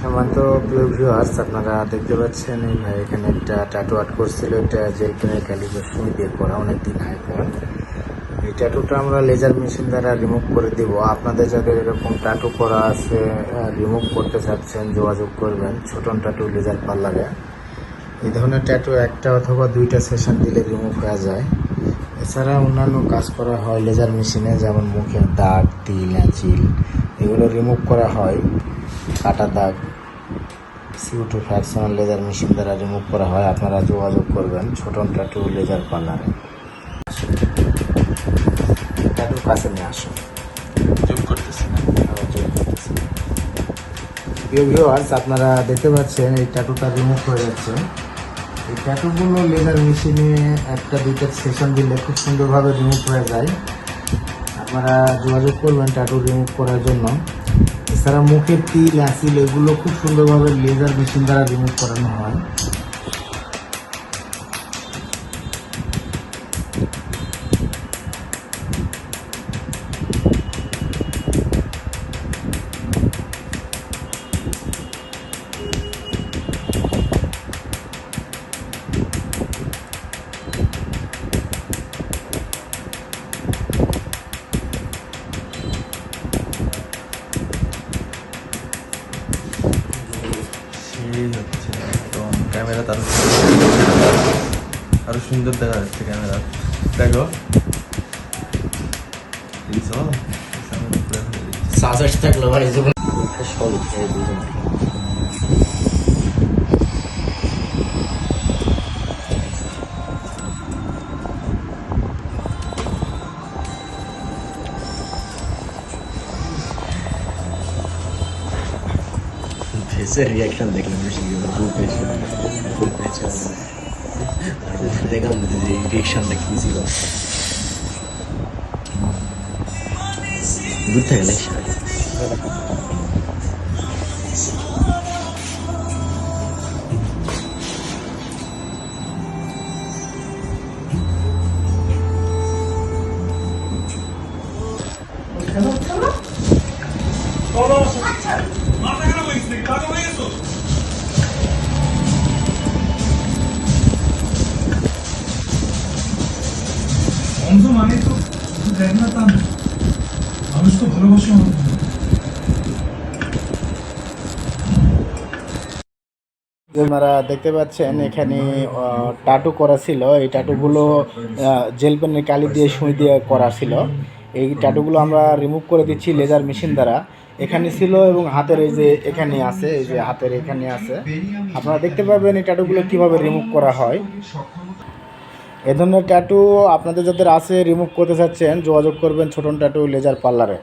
সামান্ত প্রিয় ভিউয়ার্স আপনারা দেখতে পাচ্ছেন এই ভাই এখানে একটা ট্যাটু আর্ট করছিল, এটা জেল পেনের ক্যালিব্রেশন দিয়ে করা, অনেকদিন আগেকার এই ট্যাটুটা আমরা লেজার মেশিন দ্বারা রিমুভ করে দিব। আপনাদের যাদের এরকম ট্যাটু করা আছে রিমুভ করতে চাচ্ছেন, যোগাযোগ করবেন, ছোটন ট্যাটু লেজার পার্লারে এই ধরনের ট্যাটু একটা অথবা দুইটা সেশন দিলে রিমুভ হয়ে যায়। এছাড়া অন্যান্য কাজ করা হয় লেজার মেশিনে যেমন মুখের দাগ, তিল, আঁচিল, এগুলো রিমুভ করা হয়। কাটা দাগ সিউটু ফ্যাকশনাল লেজার মেশিন দ্বারা রিমুভ করা হয় আপনারা যোগাযোগ করবেন ছোটন ট্যাটু লেজার পার্লারে ট্যাটুর কাছে নিয়ে আসুন। জুম করতেছি না। যোগ করতেছি। প্রিয় ভিউয়ার্স আপনারা দেখতে পাচ্ছেন এই ট্যাটুটা রিমুভ হয়ে যাচ্ছে। এই ট্যাটুগুলো লেজার মেশিনে একটা দুইটা সেশন দিলে খুব সুন্দরভাবে রিমুভ হয়ে যায়। আপনারা যোগাযোগ করবেন ট্যাটু রিমুভ করার জন্য। এছাড়া মুখের তিল অ্যাসিল এগুলো খুব সুন্দরভাবে লেজার মেশিন দ্বারা রিমুভ করানো হয়। ক্যামেরা তার আরও সুন্দর দেখা যাচ্ছে ক্যামেরা দেখো? সামনে উপরে হয়ে Herkese reklam reklamı gibi. Bu peşe. Bu peşe. Reklam dedi. Reklam reklamı gibi. Bir tane reklam. Tamam tamam. Tamam. Tamam. অন্ধ মানে তো দেখ না তা মানুষ তো ভালোবাসে অন্ধ আপনারা দেখতে পাচ্ছেন এখানে টাটু করা ছিল। এই টাটুগুলো জেল পেনের কালি দিয়ে সুই দিয়ে করা ছিল। এই টাটুগুলো আমরা রিমুভ করে দিচ্ছি লেজার মেশিন দ্বারা। এখানে ছিল এবং হাতের এই যে এখানে আছে, এই যে হাতের এখানে আছে। আপনারা দেখতে পাবেন এই ট্যাটুগুলো কীভাবে রিমুভ করা হয়। এ ধরনের ট্যাটু আপনাদের যাদের আছে রিমুভ করতে চাচ্ছেন, যোগাযোগ করবেন ছোটন ট্যাটু লেজার পার্লারে।